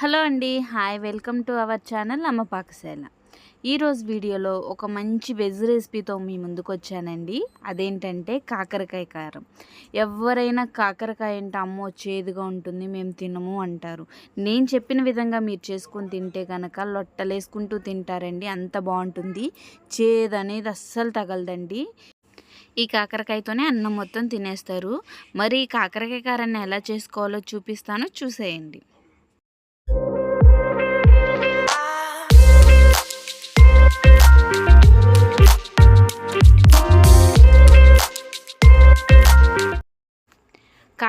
Hello అండి. Hi. Welcome to our channel అమ్మ పాకశాల. ఈరోజు వీడియోలో ఒక మంచి వెజ్ రెసిపీతో మీ ముందుకు వచ్చానండి. అదేంటంటే కాకరకాయ కారం. ఎవరైనా కాకరకాయ అంటే అమ్మో చేదుగా ఉంటుంది మేము తినము అంటారు. నేను చెప్పిన విధంగా మీరు చేసుకొని తింటే కనుక లొట్టలేసుకుంటూ తింటారండి. అంత బాగుంటుంది. చేదు అనేది అస్సలు తగలదండి. ఈ కాకరకాయతోనే అన్నం మొత్తం తినేస్తారు. మరి ఈ కాకరకాయ కారాన్ని ఎలా చేసుకోవాలో చూపిస్తాను. చూసేయండి.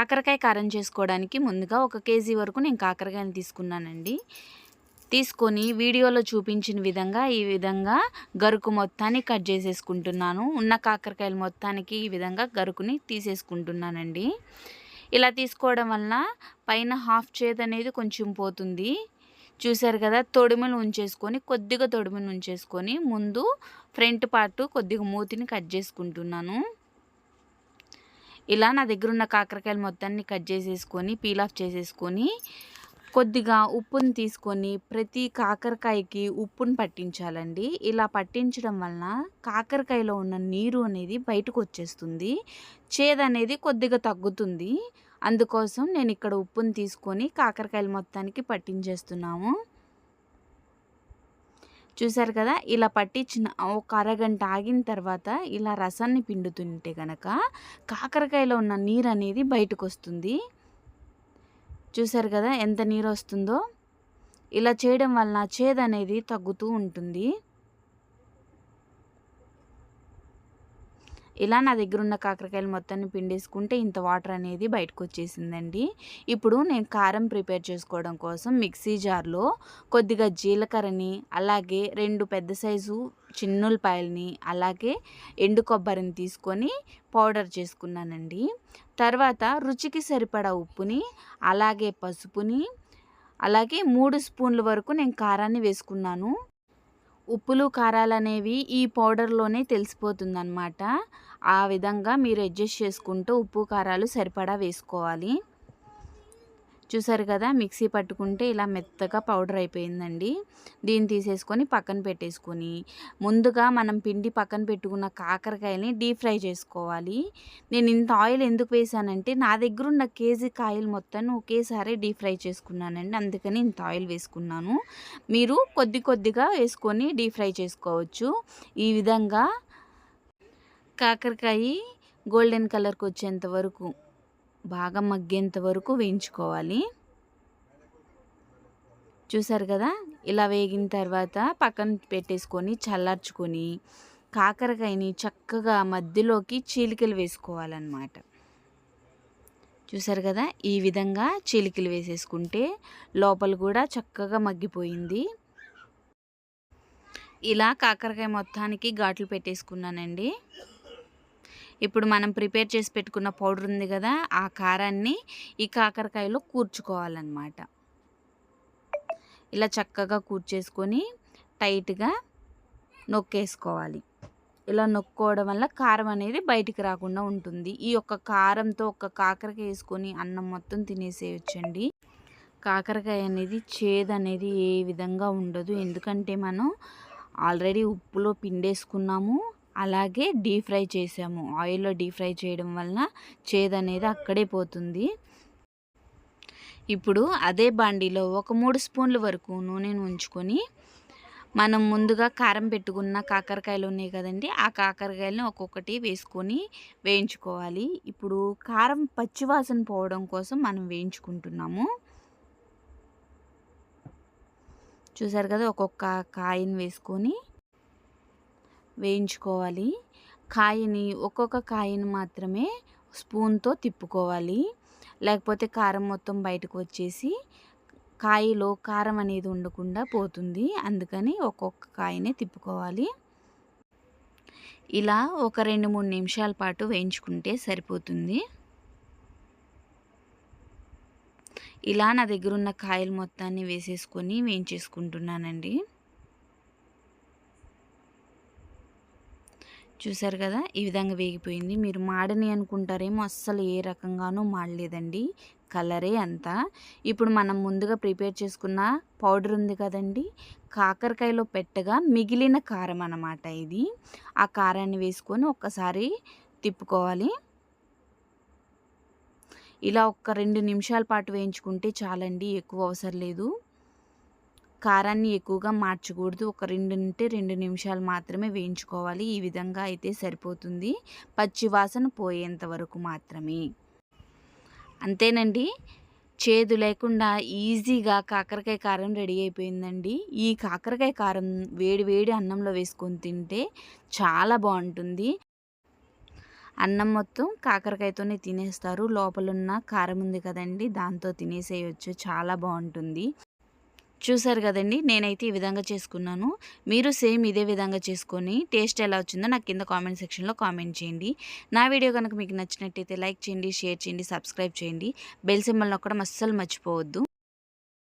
కాకరకాయ కారం చేసుకోవడానికి ముందుగా ఒక కేజీ వరకు నేను కాకరకాయలు తీసుకున్నానండి. తీసుకొని వీడియోలో చూపించిన విధంగా ఈ విధంగా గరుకు మొత్తాన్ని కట్ చేసేసుకుంటున్నాను. ఉన్న కాకరకాయలు మొత్తానికి ఈ విధంగా గరుకుని తీసేసుకుంటున్నానండి. ఇలా తీసుకోవడం వలన పైన హాఫ్ చేతి అనేది కొంచెం పోతుంది. చూశారు కదా తొడిమలు ఉంచేసుకొని కొద్దిగా తొడిమలు ఉంచేసుకొని ముందు ఫ్రంట్ పార్ట్ కొద్దిగా మూతిని కట్ చేసుకుంటున్నాను. ఇలా నా దగ్గర ఉన్న కాకరకాయలు మొత్తాన్ని కట్ చేసేసుకొని పీల్ ఆఫ్ చేసేసుకొని కొద్దిగా ఉప్పుని తీసుకొని ప్రతి కాకరకాయకి ఉప్పును పట్టించాలండి. ఇలా పట్టించడం వలన కాకరకాయలో ఉన్న నీరు అనేది బయటకు వచ్చేస్తుంది. చేదు అనేది కొద్దిగా తగ్గుతుంది. అందుకోసం నేను ఇక్కడ ఉప్పుని తీసుకొని కాకరకాయలు మొత్తానికి పట్టించేస్తున్నాము. చూసారు కదా? ఇలా పట్టించిన ఒక అరగంట ఆగిన తర్వాత ఇలా రసాన్ని పిండుతుంటే కనుక కాకరకాయలో ఉన్న నీరు అనేది బయటకు వస్తుంది చూసారు కదా? ఎంత నీరు వస్తుందో ఇలా చేయడం వలన చేదు అనేది తగ్గుతూ ఉంటుంది. ఇలా నా దగ్గర ఉన్న కాకరకాయలు మొత్తాన్ని పిండేసుకుంటే ఇంత వాటర్ అనేది బయటకు వచ్చేసిందండి ఇప్పుడు నేను కారం ప్రిపేర్ చేసుకోవడం కోసం మిక్సీ జార్లో కొద్దిగా జీలకర్రని అలాగే రెండు పెద్ద సైజు చిన్నులపాయలని అలాగే ఎండు కొబ్బరిని తీసుకొని పౌడర్ చేసుకున్నానండి. తర్వాత రుచికి సరిపడా ఉప్పుని అలాగే పసుపుని అలాగే మూడు స్పూన్ల వరకు నేను కారాన్ని వేసుకున్నాను. ఉప్పులు కారాలు అనేవి ఈ పౌడర్లోనే తెలిసిపోతుందన్నమాట. ఆ విధంగా మీరు అడ్జస్ట్ చేసుకుంటూ ఉప్పు కారాలు సరిపడా వేసుకోవాలి. చూసారు కదా మిక్సీ పట్టుకుంటే ఇలా మెత్తగా పౌడర్ అయిపోయిందండి. దీన్ని తీసేసుకొని పక్కన పెట్టేసుకొని ముందుగా మనం పిండి పక్కన పెట్టుకున్న కాకరకాయని డీప్ ఫ్రై చేసుకోవాలి. నేను ఇంత ఆయిల్ ఎందుకు వేసానంటే నా దగ్గర ఉన్న కేజీ కాయలు మొత్తాన్ని ఒకేసారి డీప్ ఫ్రై చేసుకున్నానండి. అందుకని ఇంత ఆయిల్ వేసుకున్నాను. మీరు కొద్ది కొద్దిగా వేసుకొని డీప్ ఫ్రై చేసుకోవచ్చు. ఈ విధంగా కాకరకాయ గోల్డెన్ కలర్కి వచ్చేంత వరకు బాగా మగ్గేంత వరకు వేయించుకోవాలి. చూసారు కదా? ఇలా వేగిన తర్వాత పక్కన పెట్టేసుకొని చల్లార్చుకొని కాకరకాయని చక్కగా మధ్యలోకి చీలికలు వేసుకోవాలన్నమాట. చూసారు కదా? ఈ విధంగా చీలికలు వేసేసుకుంటే లోపల కూడా చక్కగా మగ్గిపోయింది. ఇలా కాకరకాయ మొత్తానికి ఘాట్లు పెట్టేసుకున్నానండి. ఇప్పుడు మనం ప్రిపేర్ చేసి పెట్టుకున్న పౌడర్ ఉంది కదా ఆ కారాన్ని ఈ కాకరకాయలో కూర్చుకోవాలన్నమాట. ఇలా చక్కగా కూర్చేసుకొని టైట్గా నొక్కేసుకోవాలి. ఇలా నొక్కోవడం వల్ల కారం అనేది బయటికి రాకుండా ఉంటుంది. ఈ యొక్క కారంతో ఒక కాకరకాయ వేసుకొని అన్నం మొత్తం తినేసేయచ్చండి. కాకరకాయ అనేది చేదు అనేది ఏ విధంగా ఉండదు. ఎందుకంటే మనం ఆల్రెడీ ఉప్పులో పిండేసుకున్నాము. అలాగే డీప్ ఫ్రై చేసాము. ఆయిల్లో డీప్ ఫ్రై చేయడం వలన చేదనేది అక్కడే పోతుంది. ఇప్పుడు అదే బాండీలో ఒక మూడు స్పూన్ల వరకు నూనెను ఉంచుకొని మనం ముందుగా కారం పెట్టుకున్న కాకరకాయలు ఉన్నాయి కదండి ఆ కాకరకాయలని ఒక్కొక్కటి వేసుకొని వేయించుకోవాలి. ఇప్పుడు కారం పచ్చివాసన పోవడం కోసం మనం వేయించుకుంటున్నాము. చూసారు కదా ఒక్కొక్క కాయని వేసుకొని వేయించుకోవాలి. కాయని ఒక్కొక్క కాయని మాత్రమే స్పూన్తో తిప్పుకోవాలి. లేకపోతే కారం మొత్తం బయటకు వచ్చేసి కాయలో కారం అనేది ఉండకుండా పోతుంది. అందుకని ఒక్కొక్క కాయనే తిప్పుకోవాలి. ఇలా ఒక రెండు మూడు నిమిషాల పాటు వేయించుకుంటే సరిపోతుంది. ఇలా నా దగ్గర ఉన్న కాయలు మొత్తాన్ని వేసేసుకొని వేయించేసుకుంటున్నానండి. చూసారు కదా? ఈ విధంగా వేగిపోయింది. మీరు మాడని అనుకుంటారేమో అస్సలు ఏ రకంగానూ మాడలేదండి. కలరే అంతా. ఇప్పుడు మనం ముందుగా ప్రిపేర్ చేసుకున్న పౌడర్ ఉంది కదండి? కాకరకాయలో పెట్టగా మిగిలిన కారం అన్నమాట ఇది. ఆ కారాన్ని వేసుకొని ఒక్కసారి తిప్పుకోవాలి. ఇలా ఒక్క రెండు నిమిషాల పాటు వేయించుకుంటే చాలండి ఎక్కువ అవసరం లేదు. కారాన్ని ఎక్కువగా మార్చకూడదు. ఒక రెండు నుండి రెండు నిమిషాలు మాత్రమే వేయించుకోవాలి. ఈ విధంగా అయితే సరిపోతుంది. పచ్చి వాసన పోయేంత వరకు మాత్రమే. అంతేనండి. చేదు లేకుండా ఈజీగా కాకరకాయ కారం రెడీ అయిపోయిందండి. ఈ కాకరకాయ కారం వేడి వేడి అన్నంలో వేసుకొని తింటే చాలా బాగుంటుంది. అన్నం మొత్తం కాకరకాయతోనే తినేస్తారు. లోపలున్న కారం ఉంది కదండి దాంతో తినేసేయచ్చు. చాలా బాగుంటుంది. చూసారు కదండి నేనైతే ఈ విధంగా చేసుకున్నాను. మీరు సేమ్ ఇదే విధంగా చేసుకొని టేస్ట్ ఎలా వచ్చిందో నాకు కింద కామెంట్ సెక్షన్లో కామెంట్ చేయండి. నా వీడియో కనుక మీకు నచ్చినట్టయితే లైక్ చేయండి షేర్ చేయండి సబ్స్క్రైబ్ చేయండి. బెల్ సింబల్ నొక్కడం అస్సలు మర్చిపోవద్దు.